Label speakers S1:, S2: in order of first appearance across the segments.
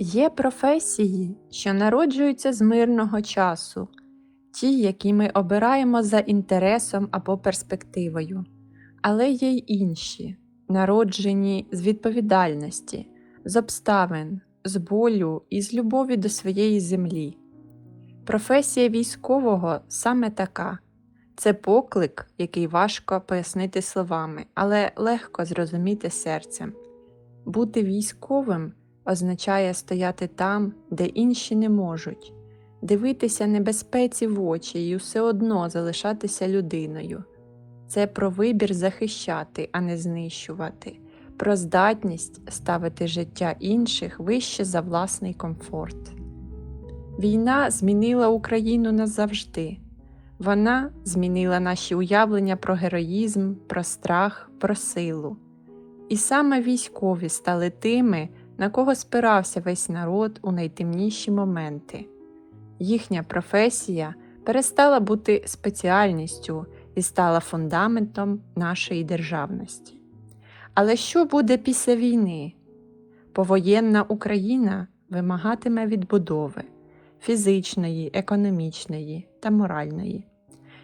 S1: Є професії, що народжуються з мирного часу, ті, які ми обираємо за інтересом або перспективою, але є й інші, народжені з відповідальності, з обставин, з болю і з любові до своєї землі. Професія військового саме така це поклик, який важко пояснити словами, але легко зрозуміти серцем. Бути військовим означає стояти там, де інші не можуть, дивитися небезпеці в очі і все одно залишатися людиною. Це про вибір захищати, а не знищувати, про здатність ставити життя інших вище за власний комфорт. Війна змінила Україну назавжди. Вона змінила наші уявлення про героїзм, про страх, про силу. І саме військові стали тими, на кого спирався весь народ у найтемніші моменти. Їхня професія перестала бути спеціальністю і стала фундаментом нашої державності. Але що буде після війни? Повоєнна Україна вимагатиме відбудови фізичної, економічної та моральної.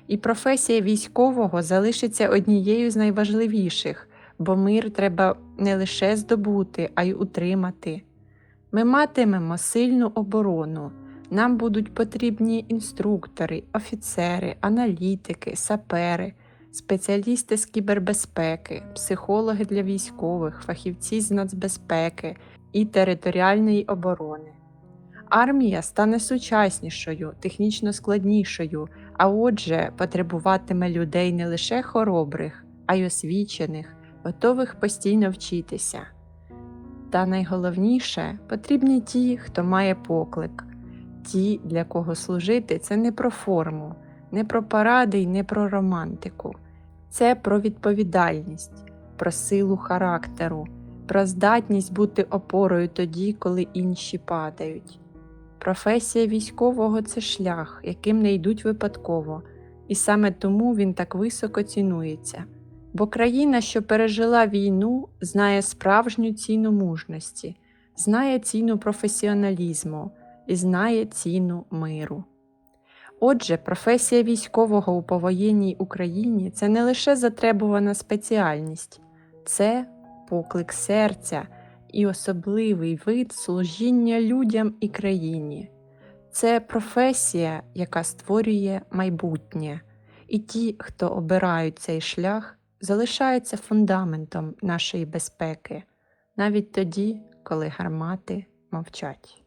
S1: І професія військового залишиться однією з найважливіших, бо мир треба не лише здобути, а й утримати. Ми матимемо сильну оборону, нам будуть потрібні інструктори, офіцери, аналітики, сапери, спеціалісти з кібербезпеки, психологи для військових, фахівці з нацбезпеки і територіальної оборони. Армія стане сучаснішою, технічно складнішою, а отже, потребуватиме людей не лише хоробрих, а й освічених, готових постійно вчитися. Та найголовніше потрібні ті, хто має поклик, ті, для кого служити це не про форму, не про паради й не про романтику, це про відповідальність, про силу характеру, про здатність бути опорою тоді, коли інші падають. Професія військового це шлях, яким не йдуть випадково, і саме тому він так високо цінується. Бо країна, що пережила війну, знає справжню ціну мужності, знає ціну професіоналізму і знає ціну миру. Отже, професія військового у повоєнній Україні це не лише затребувана спеціальність, це поклик серця і особливий вид служіння людям і країні. Це професія, яка створює майбутнє, і ті, хто обирають цей шлях, залишаються фундаментом нашої безпеки, навіть тоді, коли гармати мовчать.